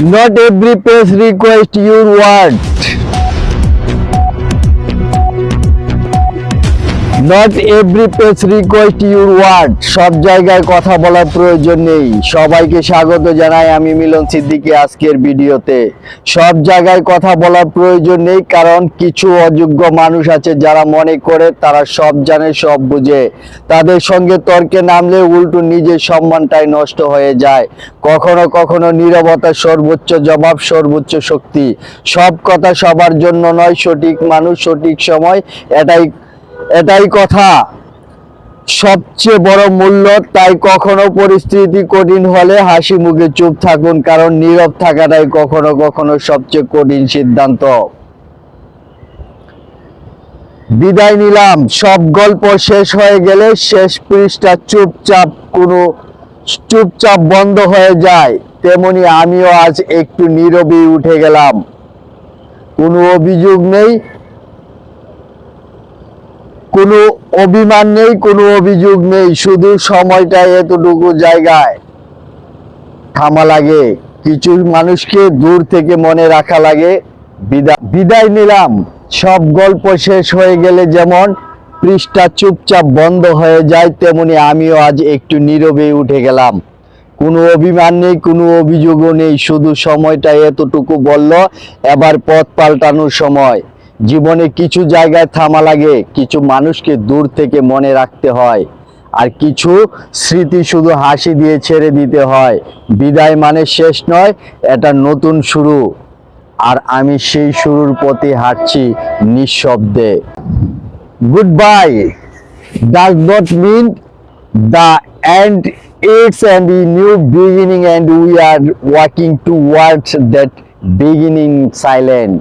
Not every page request your word. Not every page request your word সব জায়গায় কথা বলার প্রয়োজন নেই। সবাইকে স্বাগত জানাই আমি মিলন সিদ্দিকী আজকের ভিডিওতে। সব জায়গায় কথা বলার প্রয়োজন নেই কারণ কিছু অযোগ্য মানুষ আছে যারা মনে করে তারা সব জানে, সব বুঝে। তাদের সঙ্গে তর্কে নামলে উল্টো নিজের সম্মানটাই নষ্ট হয়ে যায়। কখনো কখনো নীরবতা সর্বোচ্চ জবাব, সর্বোচ্চ শক্তি। সব কথা সবার জন্য নয়, সঠিক মানুষ সঠিক সময়, এটাই এটাই কথা। সবচেয়ে বড় মূল্য, তাই কখনো পরিস্থিতি কঠিন হলে হাসি মুখে চুপ থাকুন, কারণ নীরব থাকাটাই কখনো কখনো সবচেয়ে কঠিন সিদ্ধান্ত। বিদায় নিলাম। সব গল্প শেষ হয়ে গেলে শেষ পৃষ্ঠা চুপচাপ কোনো চুপচাপ বন্ধ হয়ে যায়। তেমনি আমিও আজ একটু নীরবে উঠে গেলাম। কোনো অভিযোগ নেই। কোনো অভিমান নেই, কোনো অভিযোগ নেই, শুধু সময়টা এতটুকু জায়গায়। থামা লাগে, কিছু মানুষকে দূর থেকে মনে রাখা লাগে। বিদায় বিদায় নিলাম। সব গল্প শেষ হয়ে গেলে যেমন পৃষ্ঠা চুপচাপ বন্ধ হয়ে যায়, তেমনি আমিও আজ একটু নীরবে উঠে গেলাম। কোনো অভিমান নেই, কোনো অভিযোগও নেই, শুধু সময়টা এতটুকু বলল, এবার পথ পাল্টানোর সময়। জীবনে কিছু জায়গায় থামা লাগে, কিছু মানুষকে দূর থেকে মনে রাখতে হয়। আর কিছু স্মৃতি শুধু হাসি দিয়ে ছেড়ে দিতে হয়। বিদায় মানে শেষ নয়, এটা নতুন শুরু। আর আমি সেই শুরুর পথে হাঁটছি নিঃশব্দে। Goodbye does not mean the end and a new beginning and we are walking to towards that beginning silent